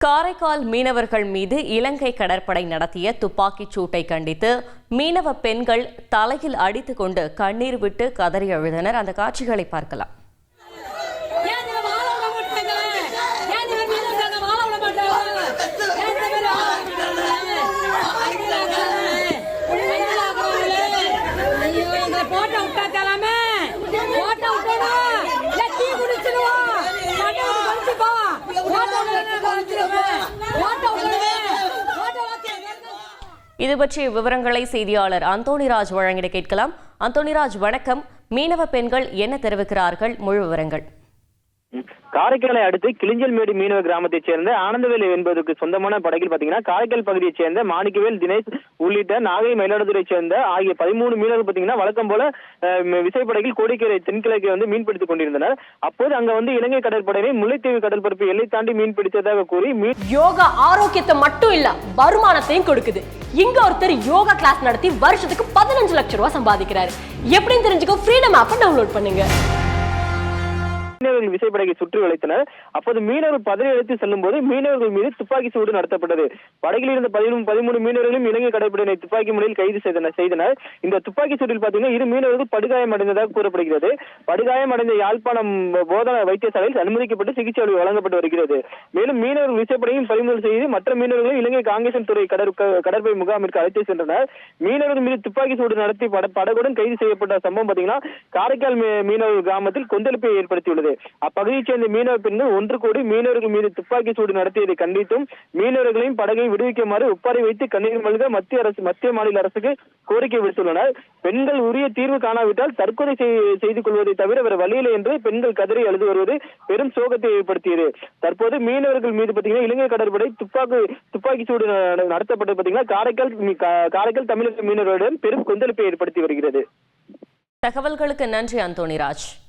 காரைக்கால் மீனவர்கள் மீது இலங்கை கடற்படை நடத்திய துப்பாக்கிச் சூட்டை கண்டித்து மீனவ பெண்கள் தலையில் அடித்துக்கொண்டு கண்ணீர் விட்டு கதறி எழுதினர் அந்த காட்சிகளை பார்க்கலாம். இது பற்றிய விவரங்களை செய்தியாளர் அந்தோணிராஜ் வழங்கிட கேட்கலாம். அந்தோணிராஜ் வணக்கம். மீனவ பெண்கள் என்ன தெரிவிக்கிறார்கள்? முழு விவரங்கள். காரைக்காலை அடுத்து கிளிஞ்சல்மேடு மீனவ கிராமத்தைச் சேர்ந்த ஆனந்தவேல் என்பதற்கு சொந்தமான படகில் பாத்தீங்கன்னா காரைக்கால் பகுதியைச் சேர்ந்த மாணிக்கவேல் தினேஷ் உள்ளிட்ட நாகை மயிலாடுதுறையைச் சேர்ந்த ஆகிய பதிமூணு மீனவர்கள் பாத்தீங்கன்னா வழக்கம் போல விசைப்படகில் கோடிக்கரை தென்கிழக்கை வந்து மீன்பிடித்துக் கொண்டிருந்தனர். அப்போது அங்க வந்து இலங்கை கடற்படையினர் முல்லைத்தீவு கடற்பரப்பு எல்லை தாண்டி மீன் பிடித்ததாக கூறி மீன் யோகா ஆரோக்கியத்தை மட்டும் இல்ல வருமானத்தையும் கொடுக்குது. இங்க ஒருத்தர் யோகா கிளாஸ் நடத்தி வருஷத்துக்கு பதினஞ்சு லட்சம் ரூபாய் சம்பாதிக்கிறாரு. எப்படின்னு தெரிஞ்சுக்க ஃப்ரீடம் ஆப்பை டவுன்லோட் பண்ணுங்க. மீனவர்கள் விசைப்படகை சுற்றி வளைத்தனர் அப்போது மீனவர்கள் பதவி அழைத்து செல்லும் போது மீனவர்கள் மீது துப்பாக்கி சூடு நடத்தப்பட்டது. படகில் இருந்த பதிமூணு பதிமூணு மீனவர்களும் இலங்கை கடற்படையினை துப்பாக்கி முறையில் கைது செய்தனர் செய்தனர். இந்த துப்பாக்கி சூட்டில் பாத்தீங்கன்னா இரு மீனவர்கள் படுகாயம் அடைந்ததாக கூறப்படுகிறது. படுகாயம் அடைந்த யாழ்ப்பாணம் போதனா வைத்தியசாலையில் அனுமதிக்கப்பட்டு சிகிச்சை வழங்கப்பட்டு வருகிறது. மேலும் மீனவர்கள் விசைப்படையும் பறிமுதல் செய்து மற்ற மீனவர்களும் இலங்கை காங்கேசன் துறை கடற்படை முகாமிற்கு அழைத்து சென்றனர். மீனவர்கள் மீது துப்பாக்கி சூடு நடத்தி பட படகுடன் கைது செய்யப்பட்ட சம்பவம் பாத்தீங்கன்னா காரைக்கால் மீ- மீனவர் கிராமத்தில் கொந்தளிப்பை ஏற்படுத்தியுள்ளது. அப்பகுதியைச் சேர்ந்த மீனவ பெண்கள் ஒன்று கூடி மீனவர்கள் மீது துப்பாக்கி சூடு நடத்தியதை கண்டித்தும் மீனவர்களையும் படகை விடுவிக்குமாறு ஒப்பாரி வைத்து கண்ணீர் மல்க மத்திய அரசு மத்திய மாநில அரசுக்கு கோரிக்கை விடுத்துள்ளனர். பெண்கள் உரிய தீர்வு காணாவிட்டால் தற்கொலை செய்து கொள்வதை தவிர வேறு வழியில்லை என்று பெண்கள் கதறி அழுது வருவது பெரும் சோகத்தை ஏற்படுத்தியது. தற்போது மீனவர்கள் மீது பாத்தீங்கன்னா இலங்கை கடற்படை துப்பாக்கி துப்பாக்கி சூடு ந- நடத்தப்பட்டது பாத்தீங்கன்னா காரைக்கால் காரைக்கால் தமிழக மீனவர்களிடம் பெரும் கொந்தளிப்பை ஏற்படுத்தி வருகிறது. தகவல்களுக்கு நன்றி அந்தோணிராஜ்.